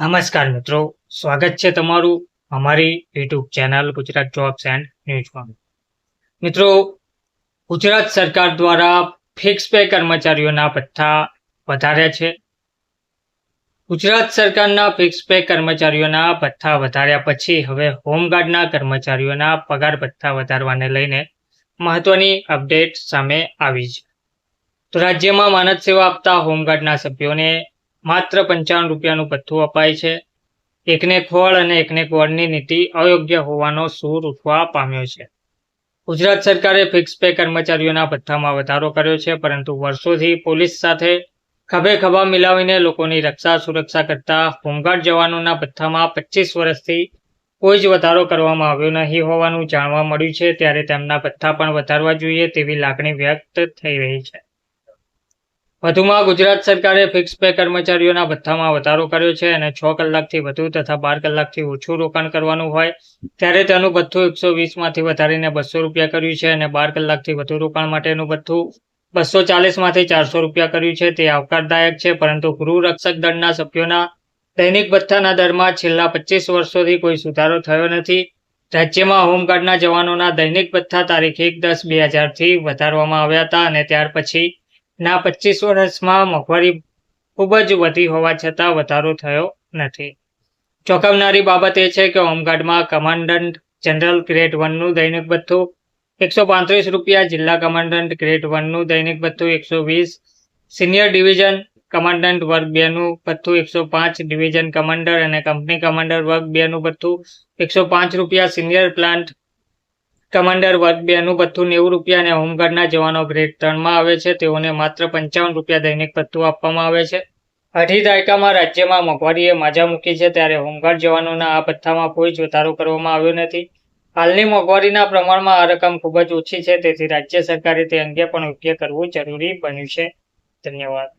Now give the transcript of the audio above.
નમસ્કાર મિત્રો, સ્વાગત છે તમારું અમારી YouTube channel Gujarat jobs and ન્યૂઝમાં. મિત્રો, ગુજરાત સરકાર દ્વારા ફિક્સ પે કર્મચારીઓના ભથ્થા વધાર્યા છે. ગુજરાત સરકારના ફિક્સ પે કર્મચારીઓના ભથ્થા વધાર્યા પછી હવે હોમગાર્ડના કર્મચારીઓના પગાર ભથ્થા વધારવાને લઈને મહત્વની અપડેટ સામે આવી છે. તો રાજ્યમાં માનદ સેવા આપતા હોમગાર્ડના સભ્યોને માત્ર પંચાવન રૂપિયાનું ભથ્થું અપાય છે. એકને ફળ અને એકને કોળની નીતિ અયોગ્ય હોવાનો સૂર ઉઠવા પામ્યો છે. ગુજરાત સરકારે ફિક્સ પે કર્મચારીઓના ભથ્થામાં વધારો કર્યો છે, પરંતુ વર્ષોથી પોલીસ સાથે ખભે ખભા મિલાવીને લોકોની રક્ષા સુરક્ષા કરતા હોમગાર્ડ જવાનોના ભથ્થામાં પચીસ વર્ષથી કોઈ જ વધારો કરવામાં આવ્યો નહીં હોવાનું જાણવા મળ્યું છે, ત્યારે તેમના ભથ્થા પણ વધારવા જોઈએ તેવી લાગણી વ્યક્ત થઈ રહી છે. વધુમાં ગુજરાત સરકારે ફિક્સ પે કર્મચારીઓના ભથ્થામાં વધારો કર્યો છે અને છ કલાકથી વધુ તથા બાર કલાકથી ઓછું રોકાણ કરવાનું હોય, ત્યારે તેનું ભથ્થું એકસો વીસમાંથી વધારીને બસો રૂપિયા કર્યું છે અને બાર કલાકથી વધુ રોકાણ માટેનું ભથ્થું બસો ચાલીસમાંથી ચારસો રૂપિયા કર્યું છે. તે આવકારદાયક છે, પરંતુ ગૃહ રક્ષક દળના સભ્યોના દૈનિક ભથ્થાના દરમાં છેલ્લા પચીસ વર્ષોથી કોઈ સુધારો થયો નથી. રાજ્યમાં હોમગાર્ડના જવાનોના દૈનિક ભથ્થા તારીખ એક દસ બે હજારથી વધારવામાં આવ્યા હતા અને ત્યાર પછી ના, પચીસ વર્ષમાં મોંઘવારી ખૂબ જ વધી હોવા છતાં વધારો થયો નથી. ચોંકાવનારી બાબત એ છે કે હોમગાર્ડમાં કમાન્ડન્ટ જનરલ ગ્રેડ વનનું દૈનિક ભથ્થું એકસો પાંત્રીસ રૂપિયા, જિલ્લા કમાન્ડન્ટ ગ્રેડ વનનું દૈનિક ભથ્થું એકસો વીસ, સિનિયર ડિવિઝન કમાન્ડન્ટ વર્ગ બેનું ભથ્થું એકસો પાંચ, ડિવિઝન કમાન્ડર અને કંપની કમાન્ડર વર્ગ બેનું ભથ્થું એકસો પાંચ રૂપિયા, સિનિયર પ્લાન્ટ કમાન્ડર વર્ગ બેનું ભથ્થું નેવું રૂપિયા અને હોમગાર્ડના જવાનો ગ્રેડ ત્રણમાં આવે છે. તેઓને માત્ર પંચાવન રૂપિયા દૈનિક ભથ્થું આપવામાં આવે છે. અઢી દાયકામાં રાજ્યમાં મોંઘવારીએ માજા મૂકી છે. ત્યારે હોમગાર્ડ જવાનોના આ ભથ્થામાં કોઈ વધારો કરવામાં આવ્યો નથી. હાલની મોંઘવારીના પ્રમાણમાં આ રકમ ખૂબ જ ઓછી છે. તેથી રાજ્ય સરકારે તે અંગે પણ ઉપયોગ કરવું જરૂરી બન્યું છે. ધન્યવાદ.